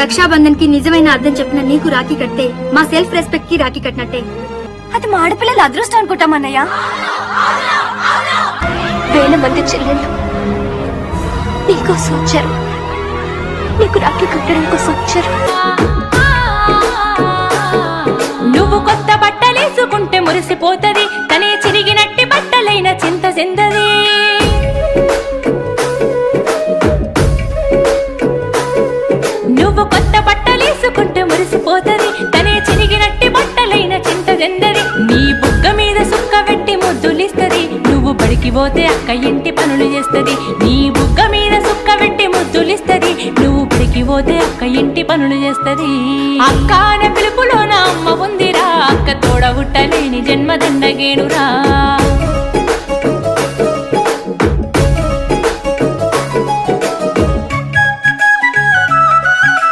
రక్షాబంధన్కి నిజమైన అర్థం చెప్పిన నీకు రాఖీ కట్టే మా సెల్ఫ్ రెస్పెక్ట్కి రాఖీ కట్టినట్టే. అది మా ఆడపిల్లల అదృష్టం అనుకుంటామన్నయ్య వేల మంది చెల్లెళ్ళు నీకోసం వచ్చారు. నీకు రాఖీ కట్టడం కోసం వచ్చారు. నువ్వు కొత్త బట్టలేసుకుంటే మురిసిపోతది. తనే చిరిగినట్టి బట్టలైన చింత చెందది కొత్త బట్టలేసుకుంటే మురిసిపోతుంది. తనే చిరిగినట్టి బట్టలైన చింతదెందరి నీ బుగ్గ మీద సుక్క పెట్టి ముద్దులిస్తది. నువ్వు బడికి పోతే అక్క ఇంటి పనులు చేస్తది. నీ బుగ్గ మీద సుక్క పెట్టి ముద్దులిస్తది. నువ్వు బడికి పోతే అక్క ఇంటి పనులు చేస్తది. అక్క అనే పిలుపులో నా అమ్మ ఉందిరా. అక్క తోడ ఉట్టలేని జన్మదండగేనురా.